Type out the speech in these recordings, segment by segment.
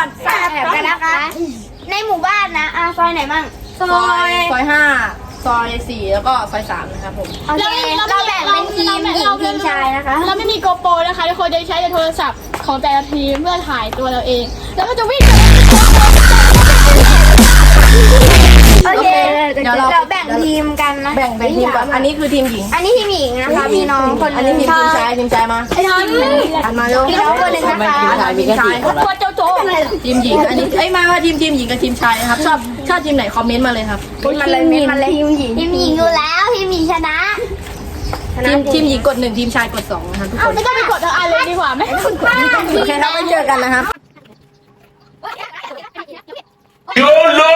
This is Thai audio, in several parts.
อนแสบกันนะคะ ในหมู่บ้านนะอะซอยไหนมั่งซซออยยซอยห้าซอยสี่แล้วก็ซอยสามนะครับผม โอเคเราแบ่งเป็นทีมหญิงทีมชายนะคะ เราไม่มีโกโปรนะคะทุกคนจะใช้แต่โทรศัพท์ของแต่ละทีมเพื่อถ่ายตัวเราเอง แล้วก็จะวิ่ง โอเคเดี๋ยวเราเราแบ่งทีมกันนะแบ่งแบ่งทีมกันอันนี้คือทีมหญิง อันนี้ทีมหญิงนะคะมีน้องคนอันนี้ทีมทีมชายทีมชายมาไอ้น้องอันมาเร็วมีน้องคนหนึ่งนะคะทีมชายตัวโจโจ้ทีมหญิงอันนี้เอ้ยมามาทีมทีมหญิงกับทีมชายนะครับชอบชอบทีมไหนคอมเมนต์มาเลยครับมันเลยมันเลยทีมหญิงทีมหญิงอยู่แล้วทีมหญิงชนะทีมทีมหญิงกดหนึ่งทีมชายกดสองนะครับทุกคนไม่ต้องไปกดทั้งอันเลยดีกว่าไหมโอเคครับไว้เจอกันนะครับ YOLO!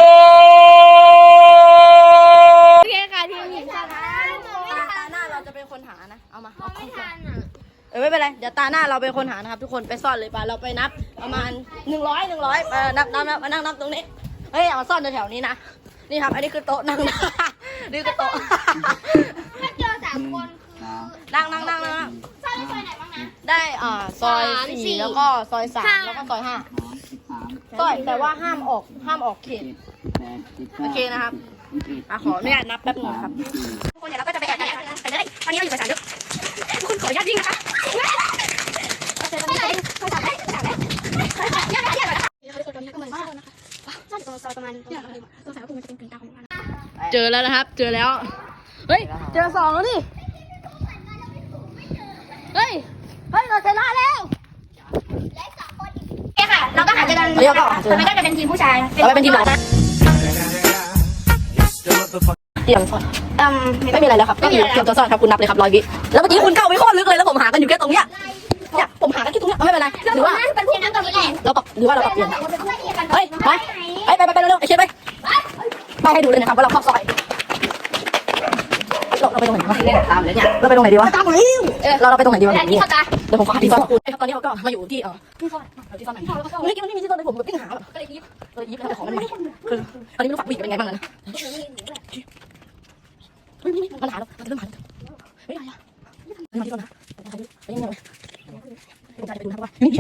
โอเคค่ะทีมหญิงชนะ ตาหน้าเราจะเป็นคนหานะ เอามาเอาของก่อนเออ ไม่เป็นไร เดี๋ยวตาหน้าเราเป็นคนหานะครับ ทุกคนไปซ่อนเลยไปเราไปนับประมาณหนึ่งร้อยหนึ่งร้อยนับนับนับมานั่งนับตรงนี้ เฮ้ยเอามาซ่อนแถวๆนี้นะ นี่ครับ อันนี้คือโต๊ะนั่งนะนี่คือโต๊ะ ถ้าเจอสามคนนั่งนั่งนั่งนั่งซ่อนในซอยไหนบ้างนะ ได้อ่าซอยสามสี่ สี่แล้วก็ซอยสามห้าแล้วก็ซอยห้าซอยแต่ว่าห้ามออกห้ามออกเขตโอเคนะครับอะขออนุญาตนับแป๊บหนึงครับ ทุกคนเดี๋ยวเราก็จะไปแข่งกันนะคะไปเลยตอนนี้เราอยู่กับสามยกทุกคนขออนุญาตวิ่งนะคะโอ เจอแล้วนะครับ เจอแล้ว เฮ้ย เจอสองแล้วนี่ เฮ้ย เฮ้ย เราชนะแล้วโอเคค่ะ เราก็หาเจอกันเราไมก็จะเป็นทีมผู้ชายเราเป็นทีมหลัง เตรียมซ่อนอืมไม่มีอะไรแล้วครับก็คือเตรียมตัวซ่อนครับคุณนับเลยครับร้อยวิแล้วเมื่อกี้คุณเข้าไปโคตรลึกเลยแล้วผมหากันอยู่แค่ตรงเนี้ยเนี่ยผมหากันแค่ตรงเนี้ยไม่เป็นไรหรือว่าเป็นทีมนั้นตอนนี้แหละเราปรับหรือว่าเราปรับเปลี่ยนเฮ้ยไปไปไปไปเร็วๆไอ้เชฟไปไปให้ดูเลยนะครับว่าเราเข้าซอยเราเราไปตรงไหนวะตามเลยเนี่ยเราไปตรงไหนดีวะตามเลยเราเราไปตรงไหนดีวะที่เขาตาเดี๋ยวผมขอหาที่ซ่อนคุณตอนนี้เราก็มาอยู่ที่เออที่ซ่อนที่ซ่อนไหนเมื่อกี้มันไม่มีที่ซ่อนเลยผมแบบวิ่งหาแบบก็เลยยิบเลยยิบแล้วของมันไม่คือตอนนี้ไม่รู้ฝักวิ่งเป็นไงบ้างนะ ไม่ไม่มันหาเรามันจะเริ่มหาเราเฮ้ยอะไรอะมันมาที่ร้านนะไปยังไงผมจะไปดูนะว่าไม่ดี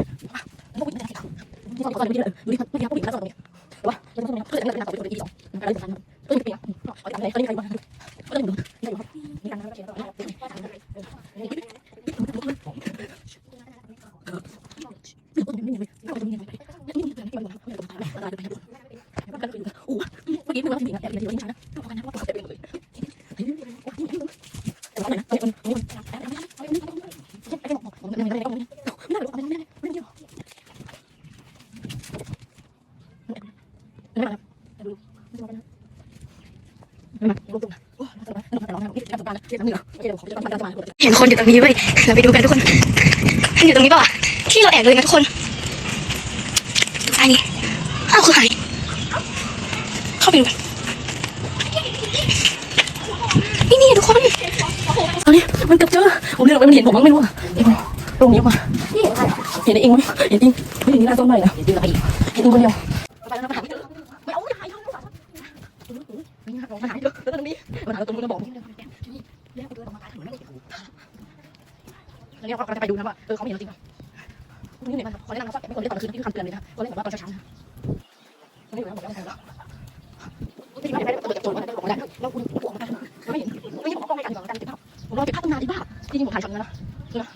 มันก็วิ่งไปได้ที่ตอนก่อนไม่ไดีเลยดูดิมันไม่ดีครับผู้หญิงแล้วตรงนี้แต่ว่าจะต้องทำเพื่อนกันนะต่อไปตัวที่สองอะไรสำคัญเพื่อนกันเนี่ยขอจับเลยตอนนี้ใครมาเพื่อนหนูนี่ครับมีการมาเล่นแทำอะไรกันบ้างอู้เมื่อกี้มึงว่าที่หญิงอะแอบอยู่ที่ช้าง ไม่ได้ดูไม่ได้ไม่ได้ลงตรงนะโอ้สบายสบายแต่เราไม่ได้การสบานะเรียนทั้งเหนือโอเคเดี๋ยวผมจะทำการสบายเห็นคนอยู่ตรงนี้เว้ยเราไปดูกันทุกคนมันอยู่ตรงนี้ป่ะที่เราแอบเลยนะทุกคนอันนี้อ้าวคือหายเข้าไปดูกันนี่นี่ทุกคนตอนนี้มันเกือบเจอผมเรียกมันเห็นผมมั้งไม่รู้อะตรงนี้มาเห็นเองไหมเห็นจริงไม่เห็นนี่น่าต้นเลยนะเห็นจริงอะไรอีกเห็นจริงคนเดียวไปแล้วมาหาไม่เจอ รงนี้มันหาตรงนี้จะบอกนี่แล้วเดินออกมาตายเหมือนไม่แล้วเนี่ยเราจะไปดูนะว่าเออเขาไม่เห็นจริงป่ะนี่เนี่ยมันขอแนะนำว่าไม่ควรเล่นตอนคืนนี่คือคำเตือนเลยนะควรเล่นแบบว่าตอนเช้าๆนะไม่อยู่แล้วบอกแล้วไม่ใช่หรอที่ไม่ได้ไปตัวตัวมันบอกแล้วแล้วคุณหัวมันไม่เห็นไม่ใช่ผมกล้องให้กันหรอกกันติดภาพผมรอติดภาพตั้งนานที่บ้าจริงๆผมถ่ายช็อตนั้นนะนะ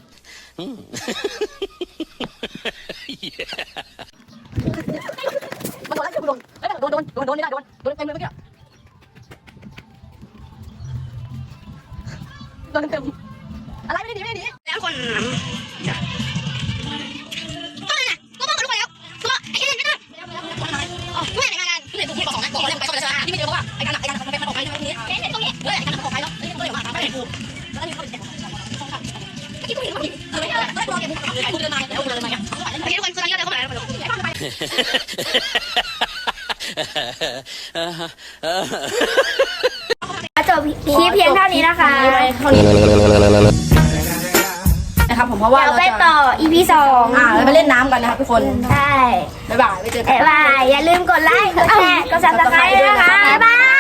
มันโดนแล้วเชื่อกูโดนเอ้ยโดนโดนโดนโดนไม่ได้โดนโดนเต็มเลยเมื่อกี้ โดนเต็มอะไรไม่ได้ดีไม่ได้ดีแล้วคนก็เลยน่ะก็บอกกันทุกคนแล้วก็บอกไอ้เรื่องไม่ได้อ๋อไม่ได้งานไม่ได้บุกที่บอกสองนะบอกเรื่องไปก็ไปเลยที่ไม่เจอว่าไอ้การหนักไอ้การหนักมันไปมันออกไปใช่ไหมทีนี้เห็นตรงนี้เฮ้ยไอ้การหนักออกไปแล้วก็เลยมาไม่ได้กูแล้วนี่เขาเป็นเมื่อกี้กูเห็นว่าเออไม่ได้ไม่ได้บอกแกกูเดินมาแล้วกูเดินมาเนี่ยโอเคทุกคนตอนนี้เราเดินเข้ามาแล้ว จบคลิปเพียงเท่านี้นะคะเท่านี้นะครับผมเพราะว่าเดี๋ยวเราไปจะต่อ EP สองอ่าเราไปเล่นน้ำกันนะครับทุกคน ใช่บ๊ายบายไปเจอกัน บ๊ายบายอย่าลืมกดไลค์ กดแชร์ กดซับสไครต์ด้วยนะคะ บ๊ายบาย